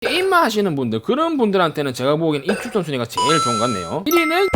게임만 하시는 분들 그런 분들한테는 제가 보기엔 이 추천 순위가 제일 좋은 것 같네요. 1위는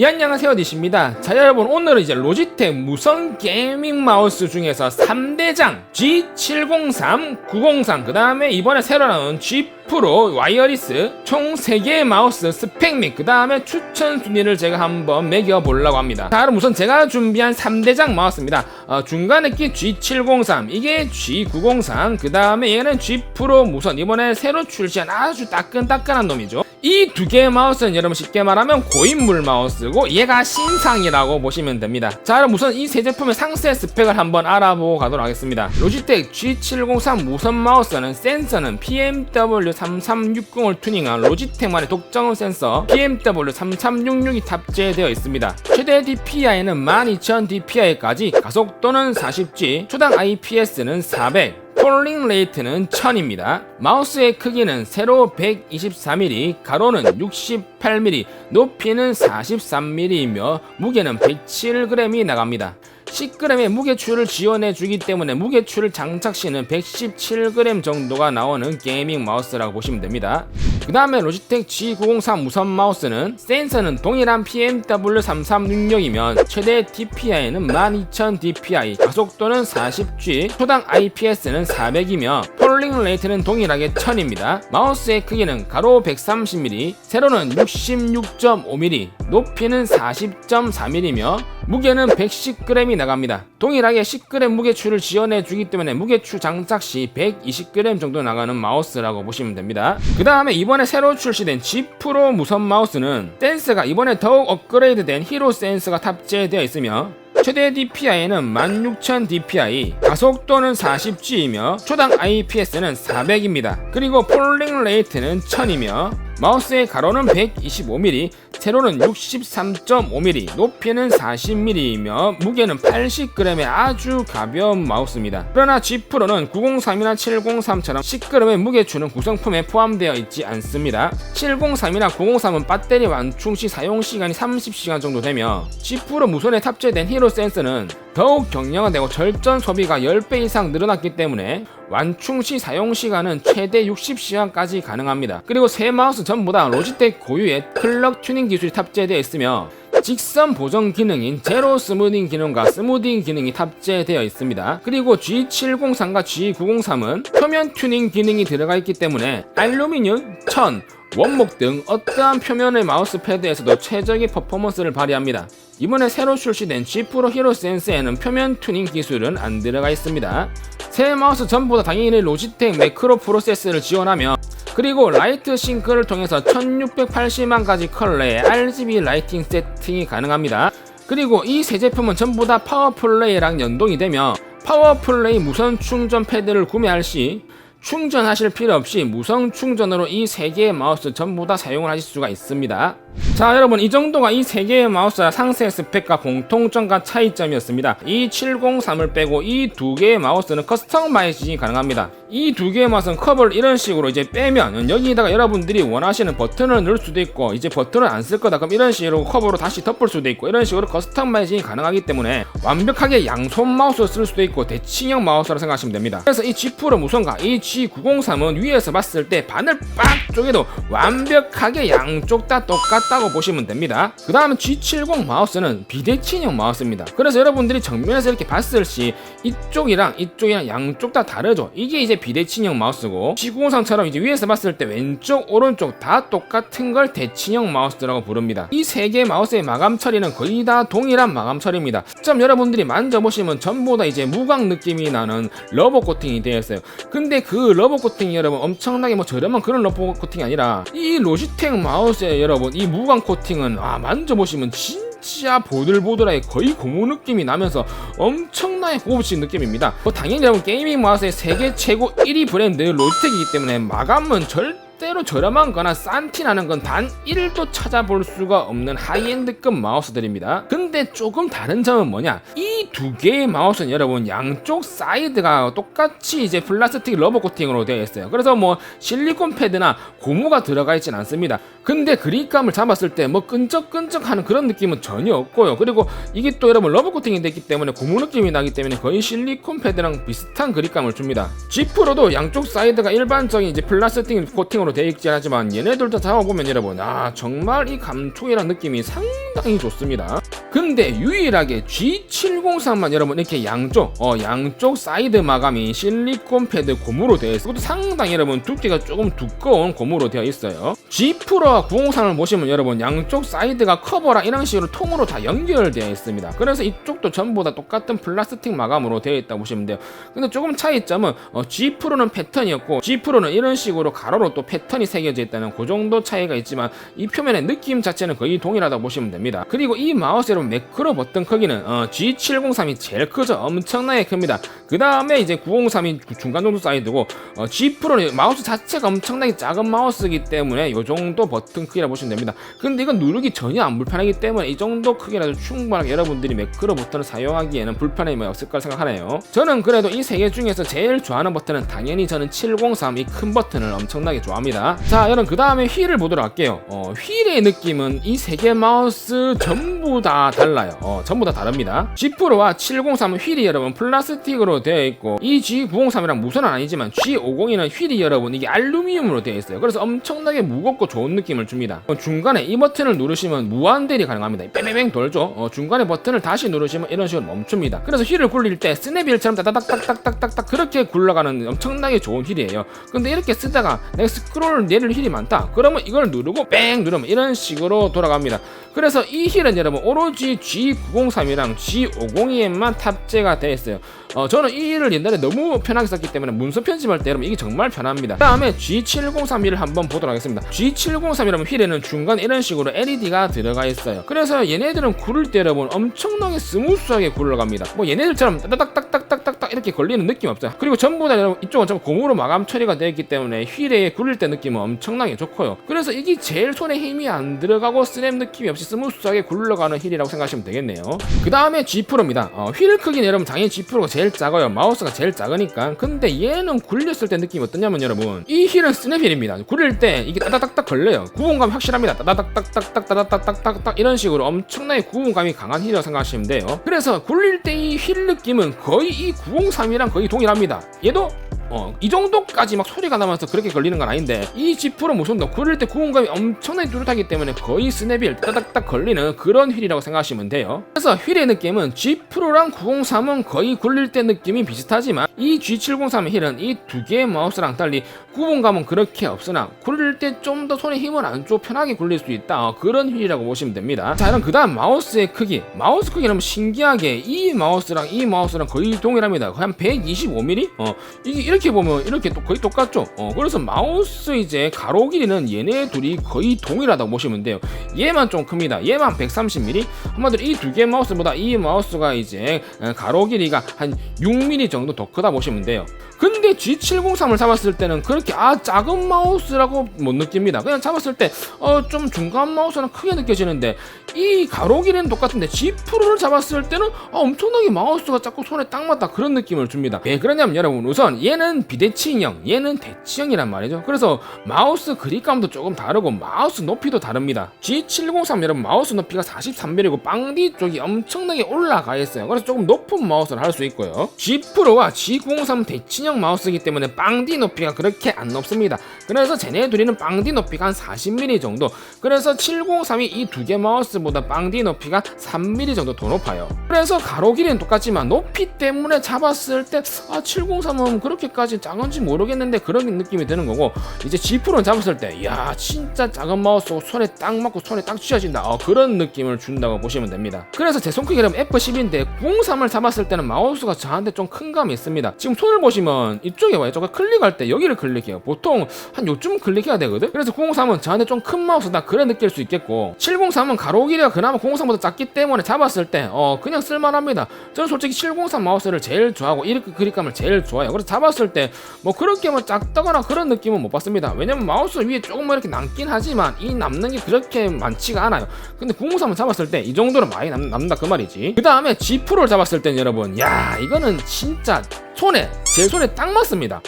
예, 안녕하세요, 니십니다. 자, 여러분, 오늘은 이제 로지텍 무선 게이밍 마우스 중에서 3대장 G703, 903, 그 다음에 이번에 새로 나온 G 프로 와이어리스 총 3개의 마우스 스펙 및 그 다음에 추천 순위를 제가 한번 매겨보려고 합니다. 자, 그럼 우선 제가 준비한 3대장 마우스입니다. 어, 중간에 끼 G703, 이게 G903, 그 다음에 얘는 G 프로 무선, 이번에 새로 출시한 아주 따끈따끈한 놈이죠. 이 두 개의 마우스는 여러분 쉽게 말하면 고인물 마우스고 얘가 신상이라고 보시면 됩니다. 자 그럼 우선 이 세 제품의 상세 스펙을 한번 알아보고 가도록 하겠습니다. 로지텍 G703 무선 마우스는 센서는 PMW 3360을 튜닝한 로지텍만의 독점원 센서 PMW 3366이 탑재되어 있습니다. 최대 DPI는 12000dpi까지 가속도는 40G, 초당 IPS는 400, 폴링 레이트는 1000입니다. 마우스의 크기는 세로 124mm, 가로는 68mm, 높이는 43mm이며 무게는 107g이 나갑니다. 10g의 무게추를 지원해 주기 때문에 무게추를 장착 시는 117g 정도가 나오는 게이밍 마우스라고 보시면 됩니다. 그 다음에 로지텍 G903 무선 마우스는 센서는 동일한 PMW 3366이면 최대 DPI는 12000dpi, 가속도는 40G, 초당 IPS는 400이며 폴링 레이트는 동일하게 1000입니다. 마우스의 크기는 가로 130mm, 세로는 66.5mm, 높이는 40.4mm며 무게는 110g이 나갑니다. 동일하게 10g 무게추를 지원해 주기 때문에 무게추 장착 시 120g 정도 나가는 마우스라고 보시면 됩니다. 그 다음에 이번에 새로 출시된 G 프로 무선 마우스는 센서가 이번에 더욱 업그레이드된 히로 센서가 탑재되어 있으며 최대 DPI는 16000dpi, 가속도는 40G이며 초당 IPS는 400입니다. 그리고 폴링 레이트는 1000이며 마우스의 가로는 125mm, 세로는 63.5mm, 높이는 40mm이며 무게는 80g의 아주 가벼운 마우스입니다. 그러나 G 프로는 903이나 703처럼 10g의 무게추는 구성품에 포함되어 있지 않습니다. 703이나 903은 배터리 완충 시 사용 시간이 30시간 정도 되며 G 프로 무선에 탑재된 히로 센서는 더욱 경량화 되고 절전 소비가 10배 이상 늘어났기 때문에 완충 시 사용 시간은 최대 60시간까지 가능합니다. 그리고 새 마우스 전부 다 로지텍 고유의 클럭 튜닝 기술이 탑재되어 있으며 직선 보정 기능인 제로 스무딩 기능과 스무딩 기능이 탑재되어 있습니다. 그리고 G703과 G903은 표면 튜닝 기능이 들어가 있기 때문에 알루미늄, 천, 원목 등 어떠한 표면의 마우스 패드에서도 최적의 퍼포먼스를 발휘합니다. 이번에 새로 출시된 G 프로 히로 센스에는 표면 튜닝 기술은 안 들어가 있습니다. 새 마우스 전부 다 당연히 로지텍 매크로 프로세스를 지원하며 그리고 라이트 싱크를 통해서 1680만 가지 컬러의 RGB 라이팅 세팅이 가능합니다. 그리고 이 세 제품은 전부 다 파워플레이랑 연동이 되며 파워플레이 무선 충전 패드를 구매할 시 충전하실 필요 없이 무선 충전으로 이 세 개의 마우스 전부 다 사용을 하실 수가 있습니다. 자 여러분 이 정도가 이 세 개의 마우스의 상세 스펙과 공통점과 차이점이었습니다. 이 703을 빼고 이 두 개의 마우스는 커스터마이징이 가능합니다. 이 두 개의 마우스는 컵을 이런 식으로 이제 빼면 여기다가 여러분들이 원하시는 버튼을 넣을 수도 있고 이제 버튼을 안 쓸 거다 그럼 이런 식으로 컵으로 다시 덮을 수도 있고 이런 식으로 커스터마이징이 가능하기 때문에 완벽하게 양손 마우스를 쓸 수도 있고 대칭형 마우스라 생각하시면 됩니다. 그래서 이 G 프로 무선과 이 G903은 위에서 봤을 때 바늘 빡 쪼개도 완벽하게 양쪽 다 똑같다고 보시면 됩니다. 그 다음에 G70 마우스는 비대칭형 마우스입니다. 그래서 여러분들이 정면에서 이렇게 봤을 시 이쪽이랑 이쪽이랑 양쪽 다 다르죠. 이게 이제 비대칭형 마우스고 G903처럼 이제 위에서 봤을 때 왼쪽 오른쪽 다 똑같은 걸 대칭형 마우스라고 부릅니다. 이 세 개의 마우스의 마감 처리는 거의 다 동일한 마감 처리입니다. 좀 여러분들이 만져보시면 전부 다 이제 무광 느낌이 나는 러버 코팅이 되어 있어요. 근데 그 러버 코팅이 여러분 엄청나게 뭐 저렴한 그런 러버 코팅이 아니라 이 로지텍 마우스에 여러분 이 무광 코팅은 아 만져보시면 진짜 보들보들하게 거의 고무 느낌이 나면서 엄청나게 고급진 느낌입니다. 뭐 당연히 여러분 게이밍 마우스의 세계 최고 1위 브랜드 로지텍이기 때문에 마감은 절대 때로 저렴한 거나 싼 티 나는 건 단 1도 찾아볼 수가 없는 하이엔드급 마우스들입니다. 근데 조금 다른 점은 뭐냐? 이 두 개의 마우스는 여러분 양쪽 사이드가 똑같이 이제 플라스틱 러버 코팅으로 되어 있어요. 그래서 뭐 실리콘 패드나 고무가 들어가 있진 않습니다. 근데 그립감을 잡았을 때 뭐 끈적끈적하는 그런 느낌은 전혀 없고요. 그리고 이게 또 여러분 러버 코팅이 됐기 때문에 고무 느낌이 나기 때문에 거의 실리콘 패드랑 비슷한 그립감을 줍니다. G 프로도 양쪽 사이드가 일반적인 이제 플라스틱 코팅으로 되어 있긴 하지만 얘네들도 잡아보면 여러분 아 정말 이 감촉이랑 느낌이 상당히 좋습니다. 근데 유일하게 G703만 여러분 이렇게 양쪽 어 양쪽 사이드 마감이 실리콘 패드 고무로 되어 있어. 그것도 상당히 여러분 두께가 조금 두꺼운 고무로 되어 있어요. G 프로와 903을 보시면 여러분 양쪽 사이드가 커버랑 이런 식으로 통으로 다 연결되어 있습니다. 그래서 이쪽도 전부 다 똑같은 플라스틱 마감으로 되어 있다 고 보시면 돼요. 근데 조금 차이점은 어, G 프로는 패턴이었고 G 프로는 이런 식으로 가로로 또 패턴이 새겨져 있다는 그 정도 차이가 있지만 이 표면의 느낌 자체는 거의 동일하다고 보시면 됩니다. 그리고 이 마우스 여러분 매크로 버튼 크기는 어, G703이 제일 크죠. 엄청나게 큽니다. 그 다음에 이제 903이 중간 정도 사이즈고 어, G 프로는 마우스 자체가 엄청나게 작은 마우스이기 때문에 이 정도 버튼 크기라 보시면 됩니다. 근데 이건 누르기 전혀 안 불편하기 때문에 이 정도 크기라도 충분하게 여러분들이 매크로 버튼을 사용하기에는 불편함이 없을 까 생각하네요. 저는 그래도 이 세 개 중에서 제일 좋아하는 버튼은 당연히 저는 703 이 큰 버튼을 엄청나게 좋아합니다. 자, 여러분 그 다음에 휠을 보도록 할게요. 어, 휠의 느낌은 이 세 개 마우스 전부 다 달라요. 어, 전부 다 다릅니다. G 프로와 703 휠이 여러분 플라스틱으로 되어 있고 이 G903이랑 무선은 아니지만 G502는 휠이 여러분 이게 알루미늄으로 되어 있어요. 그래서 엄청나게 무겁고 좋은 느낌을 줍니다. 어, 중간에 이 버튼을 누르시면 무한대리 가능합니다. 뺑뺑뺑 돌죠. 어, 중간에 버튼을 다시 누르시면 이런 식으로 멈춥니다. 그래서 휠을 굴릴 때 스냅휠처럼 따닥닥닥닥닥닥 그렇게 굴러가는 엄청나게 좋은 휠이에요. 근데 이렇게 쓰다가 내가 스크롤 내릴 휠이 많다. 그러면 이걸 누르고 뺑 누르면 이런 식으로 돌아갑니다. 그래서 이 휠은 여러분 오로지 G903이랑 G502에만 탑재가 되어 있어요. 어, 저는 이 휠을 옛날에 너무 편하게 썼기 때문에 문서 편집할 때 여러분 이게 정말 편합니다. 그 다음에 G703을 한번 보도록 하겠습니다. G703이라면 휠에는 중간 이런 식으로 LED가 들어가 있어요. 그래서 얘네들은 구를 때 여러분 엄청나게 스무스하게 굴러갑니다. 뭐 얘네들처럼 따닥따닥따닥따닥 이렇게 걸리는 느낌 없어요. 그리고 전부 다 여러분 이쪽은 전부 고무로 마감 처리가 되어 있기 때문에 휠에 굴릴 때 느낌은 엄청나게 좋고요. 그래서 이게 제일 손에 힘이 안 들어가고 스냅 느낌이 없이 스무스하게 굴러가는 휠이라고 생각하시면 되겠네요. 그 다음에 G 프로입니다. 어, 휠 크기는 여러분 당연히 G 프로가 제일 작아요. 마우스가 제일 작으니까. 근데 얘는 굴렸을 때 느낌이 어떠냐면 여러분 이 휠은 스냅휠입니다. 굴릴 때 이게 따닥따닥 걸려요. 구분감 확실합니다. 따닥따닥따닥 이런 식으로 엄청나게 구분감이 강한 휠이라고 생각하시면 돼요. 그래서 굴릴 때이휠 느낌은 거의 이 903이랑 거의 동일합니다. 얘도 어, 이 정도까지 막 소리가 나면서 그렇게 걸리는 건 아닌데 이 G4는 무선도 굴릴 때 구분감이 엄청나게 뚜렷하기 때문에 거의 스냅일 따닥따닥 걸리는 그런 휠이라고 생각하시면 돼요. 그래서 휠의 느낌은 G4랑 903은 거의 굴릴 때 느낌이 비슷하지만 이 G703 휠은 이 두 개의 마우스랑 달리 구분감은 그렇게 없으나 굴릴 때 좀 더 손에 힘을 안 줘 편하게 굴릴 수 있다. 어, 그런 휠이라고 보시면 됩니다. 자 그럼 그 다음 마우스의 크기. 마우스 크기는 신기하게 이 마우스랑 이 마우스랑 거의 동일합니다. 한 125mm? 어 이게 이렇게 보면 이렇게 또 거의 똑같죠? 어 그래서 마우스 이제 가로 길이는 얘네 둘이 거의 동일하다고 보시면 돼요. 얘만 좀 큽니다. 얘만 130mm 한마디로 이 두 개 마우스보다 이 마우스가 이제 어, 가로 길이가 한 6mm 정도 더 크다 보시면 돼요. 근데 G703을 잡았을 때는 그렇게 아 작은 마우스라고 못 느낍니다. 그냥 잡았을 때 어 좀 중간 마우스는 크게 느껴지는데 이 가로 길이는 똑같은데 G 프로를 잡았을 때는 아, 엄청나게 마우스가 작고 손에 딱 맞다 그런 느낌을 줍니다. 왜 그러냐면 여러분 우선 얘는 비대칭형, 얘는 대칭형이란 말이죠. 그래서 마우스 그립감도 조금 다르고 마우스 높이도 다릅니다. G703 여러분 마우스 높이가 43mm고 빵디 쪽이 엄청나게 올라가 있어요. 그래서 조금 높은 마우스를 할 수 있고요. G 프로와 G903 대칭형 마우스이기 때문에 빵디 높이가 그렇게 안 높습니다. 그래서 쟤네 둘이는 빵디 높이가 한 40mm 정도. 그래서 703이 이 두 개 마우스보다 빵디 높이가 3mm 정도 더 높아요. 그래서 가로 길이는 똑같지만 높이 때문에 잡았을 때 아 703은 그렇게 까지 작은지 모르겠는데 그런 느낌이 드는 거고 이제 G 프로는 잡았을 때 야 진짜 작은 마우스고 손에 딱 맞고 손에 딱 쥐어진다. 어, 그런 느낌을 준다고 보시면 됩니다. 그래서 제 손크기는 F10인데 903을 잡았을 때는 마우스가 저한테 좀 큰 감이 있습니다. 지금 손을 보시면 이쪽에 와요. 저거 클릭할 때 여기를 클릭해요. 보통 한 요쯤 클릭해야 되거든. 그래서 903은 저한테 좀 큰 마우스다 그래 느낄 수 있겠고 703은 가로 길이가 그나마 903보다 작기 때문에 잡았을 때 어 그냥 쓸만합니다. 저는 솔직히 703 마우스를 제일 좋아하고 이렇게 그립감을 제일 좋아해요. 그래서 잡았을 잡았을 때 뭐 그렇게 뭐 작다거나 그런 느낌은 못 받습니다. 왜냐면 마우스 위에 조금 뭐 이렇게 남긴 하지만 이 남는 게 그렇게 많지가 않아요. 근데 903을 잡았을 때 이 정도는 많이 남, 남는다 그 말이지. 그 다음에 G2를 잡았을 땐 여러분, 야 이거는 진짜 손에 제 손에 딱 맞습니다.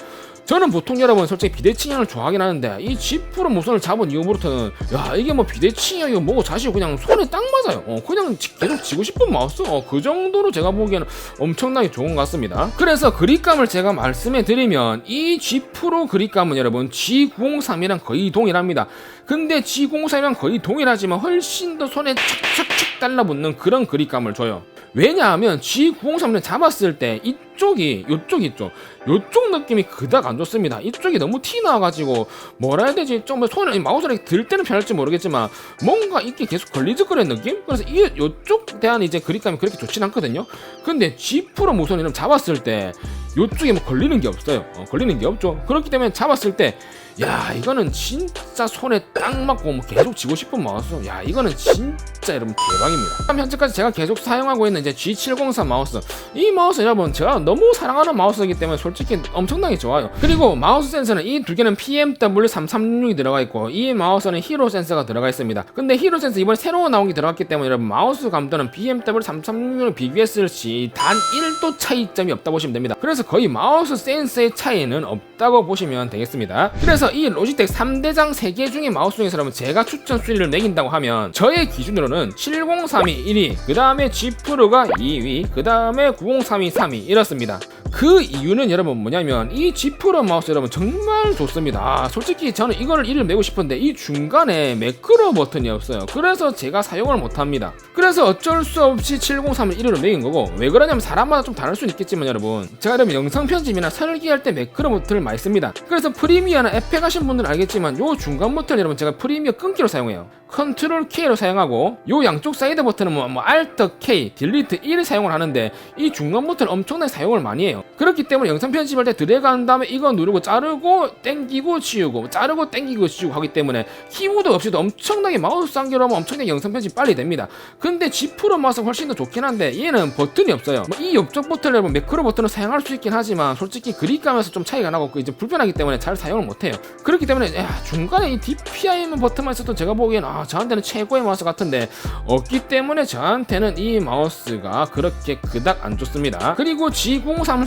저는 보통 여러분 솔직히 비대칭형을 좋아하긴 하는데 이 G 프로 무선을 잡은 이후부터는 야 이게 뭐 비대칭형이고 뭐고 사실 그냥 손에 딱 맞아요. 어 그냥 지- 계속 지고 싶은 마우스? 어 그 정도로 제가 보기에는 엄청나게 좋은 것 같습니다. 그래서 그립감을 제가 말씀해 드리면 이 G 프로 그립감은 여러분 G903이랑 거의 동일합니다. 근데 G903이랑 거의 동일하지만 훨씬 더 손에 착착착 달라붙는 그런 그립감을 줘요 왜냐하면 G903을 잡았을 때 이쪽이 요쪽 있죠. 요쪽 느낌이 그닥 안 좋습니다. 이쪽이 너무 티 나와가지고 뭐라 해야 되지? 좀 손을 마우스를 들 때는 편할지 모르겠지만 뭔가 이게 계속 걸리적거리는 느낌? 그래서 이 요쪽 대한 이제 그립감이 그렇게 좋진 않거든요. 근데 G 프로 무선 이름 잡았을 때 요쪽에 뭐 걸리는 게 없어요. 어, 걸리는 게 없죠. 그렇기 때문에 잡았을 때 야 이거는 진짜 손에 딱 맞고 뭐 계속 지고 싶은 마우스. 야 이거는 진짜 여러분 대박입니다. 그럼 현재까지 제가 계속 사용하고 있는 이제 G703 마우스. 이 마우스 여러분 제가 너무 사랑하는 마우스이기 때문에 솔직히 엄청나게 좋아요. 그리고 마우스 센서는 이 두 개는 PMW3366이 들어가 있고 이 마우스는 히로 센서가 들어가 있습니다. 근데 히로 센서 이번에 새로 나온 게 들어갔기 때문에 여러분 마우스 감도는 BMW3366을 비교했을 시 단 1도 차이점이 없다 보시면 됩니다. 그래서 거의 마우스 센서의 차이는 없다고 보시면 되겠습니다. 그래서 이 로지텍 3대장 3개 중에 마우스 중에서 여러분 제가 추천 순위를 매긴다고 하면 저의 기준으로는 7032 1위 그 다음에 G 프로가 2위 그 다음에 9032 3위 이렇습니다 그 이유는 여러분 뭐냐면 이 프로 마우스 여러분 정말 좋습니다. 아, 솔직히 저는 이거를 1위를 매고 싶은데 이 중간에 매크로 버튼이 없어요. 그래서 제가 사용을 못합니다. 그래서 어쩔 수 없이 703을 1위로 매긴 거고 왜 그러냐면 사람마다 좀 다를 수는 있겠지만 여러분 제가 여러분 영상 편집이나 설계할 때 매크로 버튼을 많이 씁니다. 그래서 프리미어나 에펙 하신 분들은 알겠지만 요 중간 버튼 여러분 제가 프리미어 끊기로 사용해요. 컨트롤 K로 사용하고 요 양쪽 사이드 버튼은 뭐, 뭐 Alt K, 딜리트 1을 사용을 하는데 이 중간 버튼 엄청나게 사용을 많이 해요. 그렇기 때문에 영상 편집할 때 드래그 한 다음에 이거 누르고 자르고 땡기고 치우고 자르고 땡기고 치우고 하기 때문에 키보드 없이도 엄청나게 마우스 단계로 하면 엄청나게 영상 편집 빨리 됩니다. 근데 G 프로 마우스 훨씬 더 좋긴 한데 얘는 버튼이 없어요. 뭐 이 옆쪽 버튼을 여러분 매크로 버튼을 사용할 수 있긴 하지만 솔직히 그립감에서 좀 차이가 나고 이제 불편하기 때문에 잘 사용을 못해요. 그렇기 때문에 야, 중간에 이 DPIM 버튼만 있어도 제가 보기엔 아 저한테는 최고의 마우스 같은데 없기 때문에 저한테는 이 마우스가 그렇게 그닥 안 좋습니다. 그리고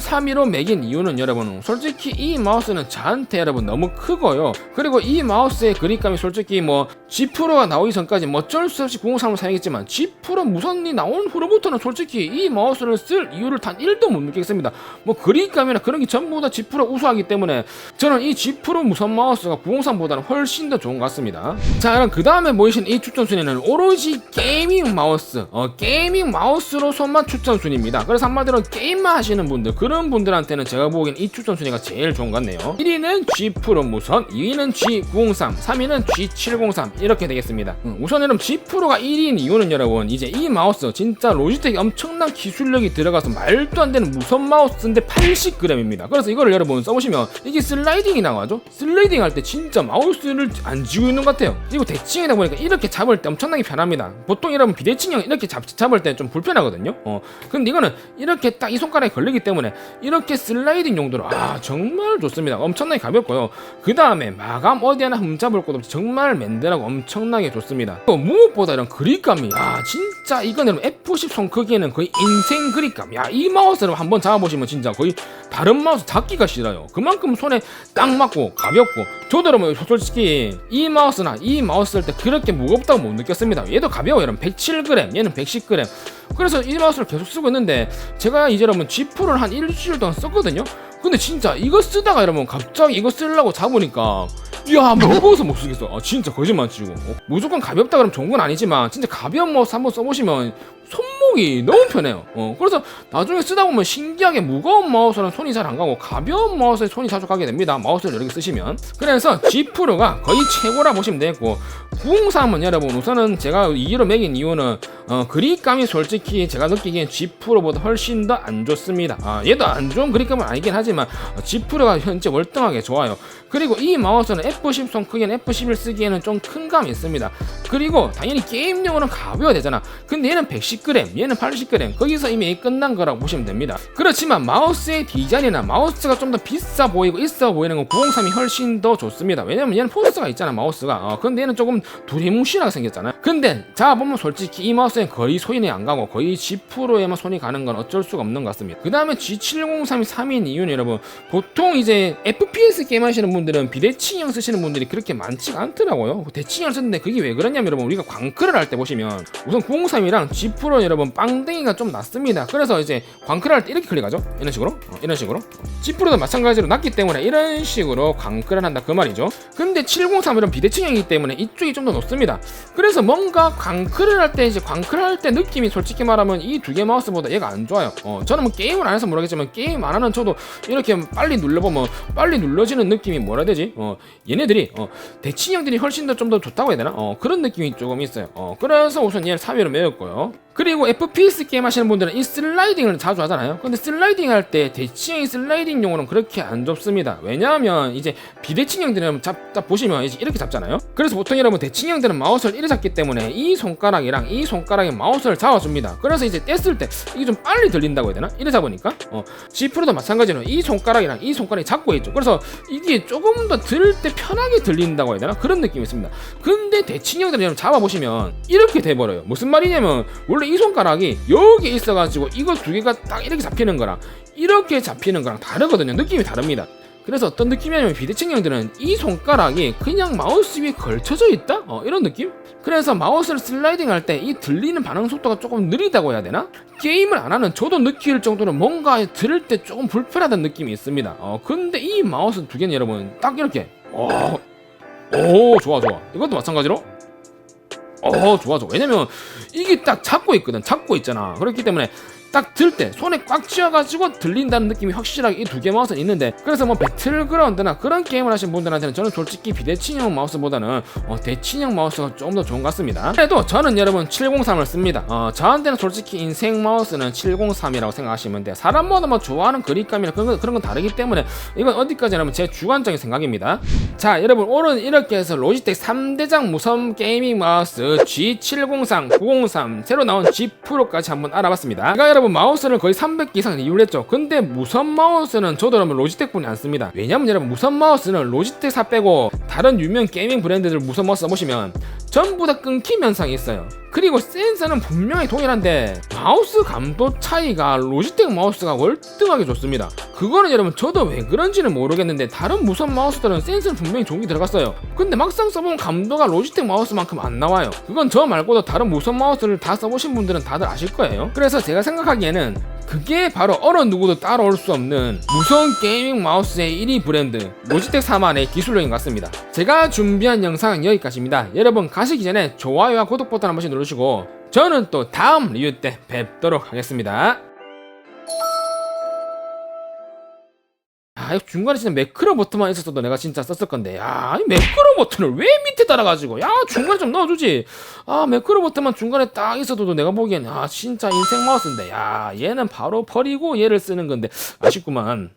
G0332로 매긴 이유는 여러분 솔직히 이 마우스는 저한테 여러분 너무 크고요. 그리고 이 마우스의 그립감이 솔직히 뭐 G 프로가 나오기 전까지 뭐 어쩔 수 없이 903을 사용했지만 G 프로 무선이 나온 후로부터는 솔직히 이 마우스를 쓸 이유를 단 1도 못 느끼겠습니다. 뭐 그립감이나 그런 게 전부 다 G 프로 우수하기 때문에 저는 이 G 프로 무선 마우스가 903보다는 훨씬 더 좋은 것 같습니다. 자 그럼 그 다음에 모이신 이 추천 순위는 오로지 게이밍 마우스, 어, 게이밍 마우스로 손만 추천 순위입니다. 그래서 한마디로 게임만 하시는 분들 분들한테는 제가 보기엔 이 추천 순위가 제일 좋은 것 같네요. 1위는 G 프로 무선, 2위는 G903, 3위는 G703 이렇게 되겠습니다. 음, 우선 여러분 G 프로가 1위인 이유는 여러분 이제 이 마우스 진짜 로지텍이 엄청난 기술력이 들어가서 말도 안 되는 무선 마우스인데 80g입니다. 그래서 이거를 여러분 써보시면 이게 슬라이딩이 나와죠? 슬라이딩 할 때 진짜 마우스를 안 쥐고 있는 것 같아요. 그리고 대칭이다 보니까 이렇게 잡을 때 엄청나게 편합니다. 보통 여러분 비대칭형 이렇게 잡, 잡을 때 좀 불편하거든요. 어, 근데 이거는 이렇게 딱 이 손가락에 걸리기 때문에 이렇게 슬라이딩 용도로 아 정말 좋습니다. 엄청나게 가볍고요. 그 다음에 마감 어디 하나 흠잡을 곳 없이 정말 맨들하고 엄청나게 좋습니다. 또 무엇보다 이런 그립감이 아 진짜 이거는 F10 손 크기에는 거의 인생 그립감. 야이 마우스를 한번 잡아보시면 진짜 거의 다른 마우스 잡기가 싫어요. 그만큼 손에 딱 맞고 가볍고 저도 여러분 솔직히 이 마우스나 이 마우스 쓸 때 그렇게 무겁다고 못 느꼈습니다. 얘도 가벼워 여러분 107g 얘는 110g 그래서 이 마우스를 계속 쓰고 있는데 제가 이제 여러분 G 프로를 한 일주일 동안 썼거든요. 근데 진짜 이거 쓰다가 여러분 갑자기 이거 쓰려고 잡으니까 야 무거워서 못 쓰겠어. 아 진짜 거짓말 치고 어, 무조건 가볍다 그러면 좋은 건 아니지만 진짜 가벼운 마우스 한번 써보시면 손목이 너무 편해요. 어, 그래서 나중에 쓰다 보면 신기하게 무거운 마우스는 손이 잘 안 가고 가벼운 마우스에 손이 자주 가게 됩니다. 마우스를 여러 개 쓰시면. 그래서 G 프로가 거의 최고라 보시면 되겠고 903은 여러분 우선은 제가 2로 매긴 이유는 어, 그립감이 솔직히 제가 느끼기엔 G 프로보다 훨씬 더 안 좋습니다. 아, 얘도 안 좋은 그립감은 아니긴 하지만 어, G 프로가 현재 월등하게 좋아요. 그리고 이 마우스는 F10 손 크기는 F11 쓰기에는 좀 큰 감이 있습니다. 그리고 당연히 게임용으로는 가벼워야 되잖아. 근데 얘는 110g, 얘는 80g. 거기서 이미 끝난 거라고 보시면 됩니다. 그렇지만 마우스의 디자인이나 마우스가 좀 더 비싸 보이고 있어 보이는 건 903이 훨씬 더 좋습니다. 왜냐면 얘는 포스가 있잖아, 마우스가. 어, 근데 얘는 조금 두리뭉실하게 생겼잖아. 근데 잡아보면 솔직히 이 마우스엔 거의 손이 안 가고 거의 G 프로에만 손이 가는 건 어쩔 수가 없는 것 같습니다. 그 다음에 G703이 3위인 이유는 여러분 보통 이제 FPS 게임 하시는 분들은 비대칭형 쓰시는 분들이 그렇게 많지가 않더라고요. 대칭형을 썼는데 그게 왜 그러냐면 여러분 우리가 광크를 할때 보시면 우선 903이랑 G 프로 여러분 빵댕이가 좀 낮습니다. 그래서 이제 광크를 할때 이렇게 클릭하죠. 이런 식으로 어, 이런 식으로 G 프로도 마찬가지로 낮기 때문에 이런 식으로 광크를 한다 그 말이죠. 근데 703은 비대칭형이기 때문에 이쪽이 좀 더 높습니다. 그래서 뭔가 광크를 할때 이제 광크를 할때 느낌이 솔직히 말하면 이 두 개 마우스보다 얘가 안 좋아요. 어, 저는 뭐 게임을 안 해서 모르겠지만 게임 안 하는 저도 이렇게 빨리 눌러보면 빨리 눌러지는 느낌이 뭐라 되지? 어, 얘네들이 어, 대칭형들이 훨씬 더 좀 더 좋다고 해야 되나? 어, 그런 느낌이 조금 있어요. 어, 그래서 우선 얘를 3위로 매웠고요. 그리고 FPS 게임 하시는 분들은 이 슬라이딩을 자주 하잖아요. 근데 슬라이딩 할 때 대칭형이 슬라이딩용으로는 그렇게 안 좋습니다. 왜냐하면 이제 비대칭형들은 잡다 보시면 이제 이렇게 잡잖아요. 그래서 보통 여러분 대칭형들은 마우스를 이렇게 잡기 때문에 이 손가락이랑 이 손가락에 마우스를 잡아줍니다. 그래서 이제 뗐을 때 이게 좀 빨리 들린다고 해야 되나? 이래 잡으니까 어, G 프로도 마찬가지로 이 손가락이랑 이 손가락이 잡고 있죠. 그래서 이게 조금 더 들을 때 편하게 들린다고 해야 되나? 그런 느낌이 있습니다. 근데 대칭형들은 여러분 잡아보시면 이렇게 돼버려요. 무슨 말이냐면 원래 이 손가락이 여기 있어가지고 이거 두 개가 딱 이렇게 잡히는 거랑 이렇게 잡히는 거랑 다르거든요. 느낌이 다릅니다. 그래서 어떤 느낌이냐면 비대칭형들은 이 손가락이 그냥 마우스 위에 걸쳐져 있다? 어, 이런 느낌? 그래서 마우스를 슬라이딩 할 때 이 들리는 반응 속도가 조금 느리다고 해야 되나? 게임을 안 하는 저도 느낄 정도로 뭔가 들을 때 조금 불편하다는 느낌이 있습니다. 어, 근데 이 마우스 두 개는 여러분 딱 이렇게 어, 오 좋아 좋아 이것도 마찬가지로 어 좋아 좋아. 왜냐면 이게 딱 잡고 있거든. 잡고 있잖아. 그렇기 때문에 딱 들 때 손에 꽉 쥐어가지고 들린다는 느낌이 확실하게 이 두 개 마우스는 있는데 그래서 뭐 배틀그라운드나 그런 게임을 하신 분들한테는 저는 솔직히 비대칭형 마우스보다는 어, 대칭형 마우스가 조금 더 좋은 것 같습니다. 그래도 저는 여러분 703을 씁니다. 어, 저한테는 솔직히 인생 마우스는 703이라고 생각하시면 돼요. 사람마다 뭐 좋아하는 그립감이나 그런 건, 그런 건 다르기 때문에 이건 어디까지냐면 제 주관적인 생각입니다. 자 여러분 오늘 이렇게 해서 로지텍 3대장 무선 게이밍 마우스 G703, 903 새로 나온 G 프로까지 한번 알아봤습니다. 제가 여러분 마우스를 거의 300개 이상 이용했죠. 근데 무선 마우스는 저도 여러분 로지텍 분이 안 씁니다. 왜냐면 여러분 무선 마우스는 로지텍 사 빼고 다른 유명 게이밍 브랜드들 무선 마우스 써보시면 전부 다 끊김 현상이 있어요 그리고 센서는 분명히 동일한데 마우스 감도 차이가 로지텍 마우스가 월등하게 좋습니다. 그거는 여러분 저도 왜 그런지는 모르겠는데 다른 무선 마우스들은 센서는 분명히 좋은 게 들어갔어요. 근데 막상 써보면 감도가 로지텍 마우스만큼 안 나와요. 그건 저 말고도 다른 무선 마우스를 다 써보신 분들은 다들 아실 거예요. 그래서 제가 생각하기에는 그게 바로 어느 누구도 따라올 수 없는 무선 게이밍 마우스의 1위 브랜드 로지텍 4만의 기술력인 것 같습니다. 제가 준비한 영상은 여기까지입니다. 여러분 가시기 전에 좋아요와 구독 버튼 한 번씩 누르시고 저는 또 다음 리뷰 때 뵙도록 하겠습니다. 아, 중간에 진짜 매크로 버튼만 있었어도 내가 진짜 썼을 건데, 야, 이 매크로 버튼을 왜 밑에 달아가지고, 야, 중간에 좀 넣어주지. 아, 매크로 버튼만 중간에 딱 있어도 내가 보기엔, 아, 진짜 인생 마우스인데, 야, 얘는 바로 버리고 얘를 쓰는 건데, 아쉽구만.